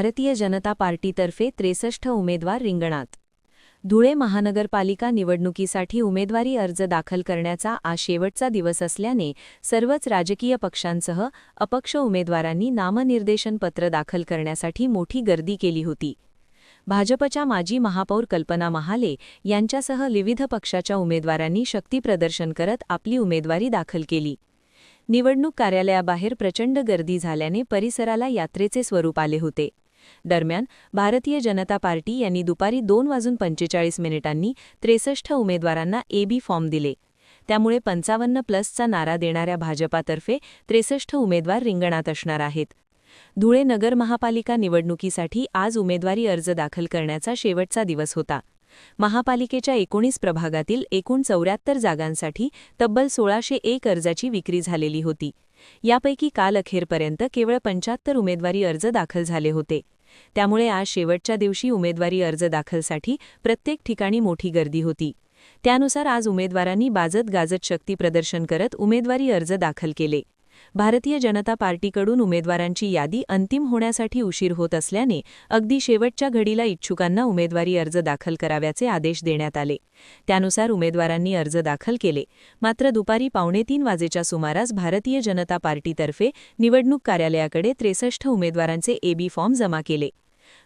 भारतीय जनता पार्टीतर्फे त्रेसष्ट उमेदवार रिंगणात. धुळे महानगरपालिका निवडणुकीसाठी उमेदवारी अर्ज दाखल करण्याचा आज शेवटचा दिवस असल्याने सर्वच राजकीय पक्षांसह अपक्ष उमेदवारांनी नामनिर्देशन पत्र दाखल करण्यासाठी मोठी गर्दी केली होती. भाजपच्या माजी महापौर कल्पना महाले यांच्यासह विविध पक्षाच्या उमेदवारांनी शक्तीप्रदर्शन करत आपली उमेदवारी दाखल केली. निवडणूक कार्यालयाबाहेर प्रचंड गर्दी झाल्याने परिसराला यात्रेचे स्वरूप आले होते. दरम्यान भारतीय जनता पार्टी यांनी दुपारी दोन वाजून पंचेचाळीस मिनिटांनी त्रेसष्ट उमेदवारांना एबी फॉर्म दिले. त्यामुळे पंचावन्न प्लसचा नारा देणाऱ्या भाजपातर्फे त्रेसष्ट उमेदवार रिंगणात असणार आहेत. धुळे नगर महापालिका निवडणुकीसाठी आज उमेदवारी अर्ज दाखल करण्याचा शेवटचा दिवस होता. महापालिकेच्या एकोणीस प्रभागातील एकूण चौऱ्याहत्तर जागांसाठी तब्बल सोळाशे एक अर्जाची विक्री झालेली होती. यापैकी काल अखेरपर्यंत केवळ पंच्याहत्तर उमेदवारी अर्ज दाखल झाले होते. त्यामुळे आज शेवटच्या दिवशी उमेदवारी अर्ज दाखलसाठी प्रत्येक ठिकाणी मोठी गर्दी होती. त्यानुसार आज उमेदवारांनी बाजत गाजत शक्ती प्रदर्शन करत उमेदवारी अर्ज दाखल केले. भारतीय जनता पार्टीकडून उमेदवारांची यादी अंतिम होण्यासाठी उशीर होत असल्याने अगदी शेवटच्या घडीला इच्छुकांना उमेदवारी अर्ज दाखल कराव्याचे आदेश देण्यात आले. त्यानुसार उमेदवारांनी अर्ज दाखल केले. मात्र दुपारी पावणेतीन वाजेच्या सुमारास भारतीय जनता पार्टीतर्फे निवडणूक कार्यालयाकडे त्रेसष्ट उमेदवारांचे एबी फॉर्म जमा केले.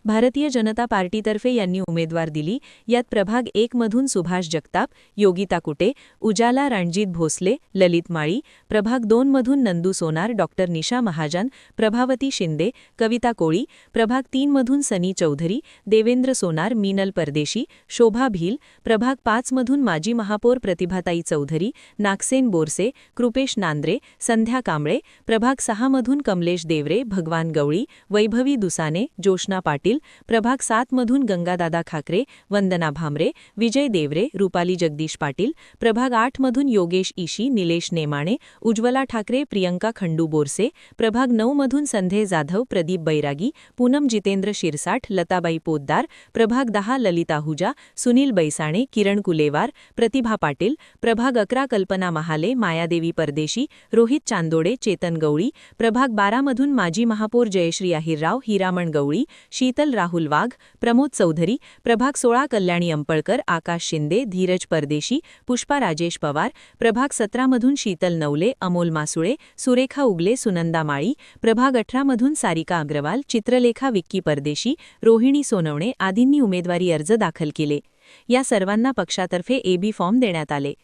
भारतीय जनता पार्टीतर्फे यांनी उमेदवार दिली. यात प्रभाग एकमधून सुभाष जगताप योगिता कुटे उजाला रणजित भोसले ललित माळी प्रभाग दोन मधून नंदू सोनार डॉक्टर निशा महाजन प्रभावती शिंदे कविता कोळी प्रभाग तीन मधून सनी चौधरी देवेंद्र सोनार मीनल परदेशी शोभा भील प्रभाग पाच मधून माजी महापौर प्रतिभाताई चौधरी नागसेन बोरसे कृपेश नांद्रे संध्या कांबळे प्रभाग सहामधून कमलेश देवरे भगवान गवळी वैभवी दुसाने जोशना पाटील प्रभाग सातमधून गंगादादा खाकरे, वंदना भामरे, विजय देवरे, रुपाली जगदीश पाटील, प्रभाग आठमधून योगेश ईशी, निलेश नेमाणे, उज्ज्वला ठाकरे, प्रियंका खंडू बोरसे, प्रभाग नऊमधून संधे जाधव, प्रदीप बैरागी, पूनम जितेंद्र शिरसाठ लताबाई पोद्दार प्रभाग दहा ललिता हुजा, सुनील बैसाणे, किरण कुलेवार, प्रतिभा पाटील, प्रभाग अकरा कल्पना महाले, मायादेवी परदेशी, रोहित चांदोडे, चेतन गवळी, प्रभाग बारामधून माजी महापौर जयश्री अहिरराव, हिरामण गवळी, शीतल राहुल वाघ प्रमोद चौधरी प्रभाग सोळा कल्याणी अंपळकर आकाश शिंदे धीरज परदेशी पुष्पा राजेश पवार प्रभाग सतरामधून शीतल नवले अमोल मासुळे सुरेखा उगले सुनंदा माळी प्रभाग अठरामधून सारिका अग्रवाल चित्रलेखा विक्की परदेशी रोहिणी सोनवणे आदींनी उमेदवारी अर्ज दाखल केले. या सर्वांना पक्षातर्फे एबी फॉर्म देण्यात आले.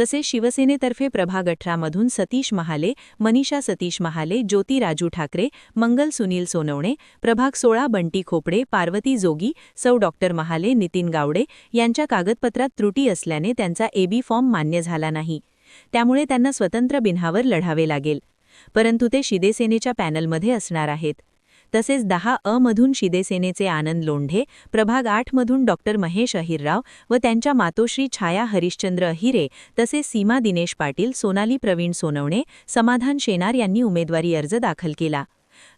तसेच शिवसेनेतर्फे प्रभाग अठरामधून सतीश महाले मनीषा सतीश महाले ज्योती राजू ठाकरे मंगल सुनील सोनवणे प्रभाग सोळा बंटी खोपडे पार्वती जोगी सौ डॉक्टर महाले नितीन गावडे यांच्या कागदपत्रात त्रुटी असल्याने त्यांचा एबी फॉर्म मान्य झाला नाही. त्यामुळे त्यांना स्वतंत्र बिनहावर लढावे लागेल. परंतु ते शिदेसेनेच्या पॅनलमध्ये असणार आहेत. तसेच दहा अ मधून शिदेसेनेचे आनंद लोंढे प्रभाग आठमधून डॉक्टर महेश अहिरराव व त्यांच्या मातोश्री छाया हरिश्चंद्र अहिरे तसेच सीमा दिनेश पाटील सोनाली प्रवीण सोनवणे समाधान शेनार यांनी उमेदवारी अर्ज दाखल केला.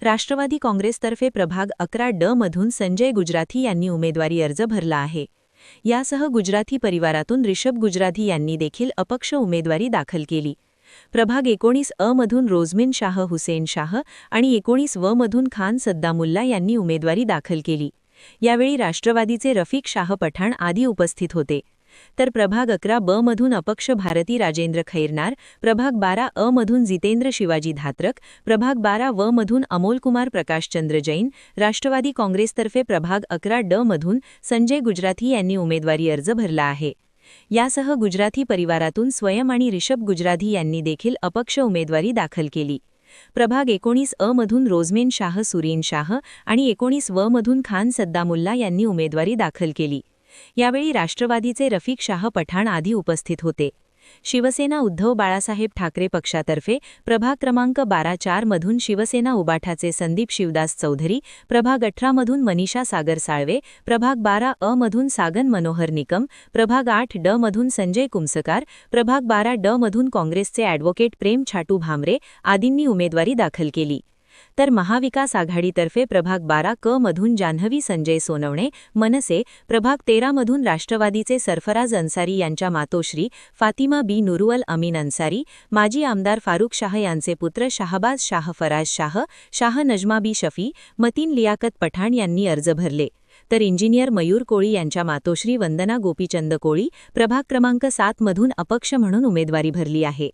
राष्ट्रवादी काँग्रेसतर्फे प्रभाग अकरा ड मधून संजय गुजराथी यांनी उमेदवारी अर्ज भरला आहे. यासह गुजराथी परिवारातून रिषभ गुजराथी यांनी देखील अपक्ष उमेदवारी दाखल केली. प्रभाग एकोणीस अ मधून रोजमिन शाह हुसेन शाह आणि एकोणीस व मधून खान सद्दामुल्ला यांनी उमेदवारी दाखल केली. यावेळी राष्ट्रवादीचे रफिक शाह पठाण आदी उपस्थित होते. तर प्रभाग अकरा ब मधून अपक्ष भारती राजेंद्र खैरनार प्रभाग बारा अ मधून जितेंद्र शिवाजी धात्रक प्रभाग बारा व मधून अमोलकुमार प्रकाशचंद्र जैन राष्ट्रवादी काँग्रेसतर्फे प्रभाग अकरा ड मधून संजय गुजराथी यांनी उमेदवारी अर्ज भरला आहे. यासह गुजराती परिवारातून स्वयं आणि रिषभ गुजराधी यांनी देखील अपक्ष उमेदवारी दाखल केली. प्रभाग एकोणीस अ मधून रोजमेन शाह सुरीन शाह आणि एकोणीस व मधून खान सद्दामुल्ला यांनी उमेदवारी दाखल केली. यावेळी राष्ट्रवादीचे रफिक शाह पठाण आधी उपस्थित होते. शिवसेना उद्धव बाळासाहेब ठाकरे पक्षातर्फे प्रभाग क्रमांक बारा चार मधून शिवसेना उबाठाचे संदीप शिवदास चौधरी प्रभाग अठरामधून मनीषा सागर साळवे प्रभाग बारा अ मधून सागन मनोहर निकम प्रभाग आठ ड मधून संजय कुमसकार प्रभाग बारा ड मधून काँग्रेसचे अॅडव्होकेट प्रेम छाटू भामरे आदींनी उमेदवारी दाखल केली. तर महाविकास आघाडीतर्फे प्रभाग बारा क मधून जान्हवी संजय सोनवणे मनसे प्रभाग तेरामधून राष्ट्रवादीचे सरफराज अन्सारी यांच्या मातोश्री फातिमा बी नुरुअल अमीन अन्सारी माजी आमदार फारुख शाह यांचे पुत्र शाहबाज शाह फराज शाह शाह नजमा बी शफी मतीन लियाकत पठाण यांनी अर्ज भरले. तर इंजिनियर मयूर कोळी यांच्या मातोश्री वंदना गोपीचंद कोळी प्रभाग क्रमांक सात मधून अपक्ष म्हणून उमेदवारी भरली आहे.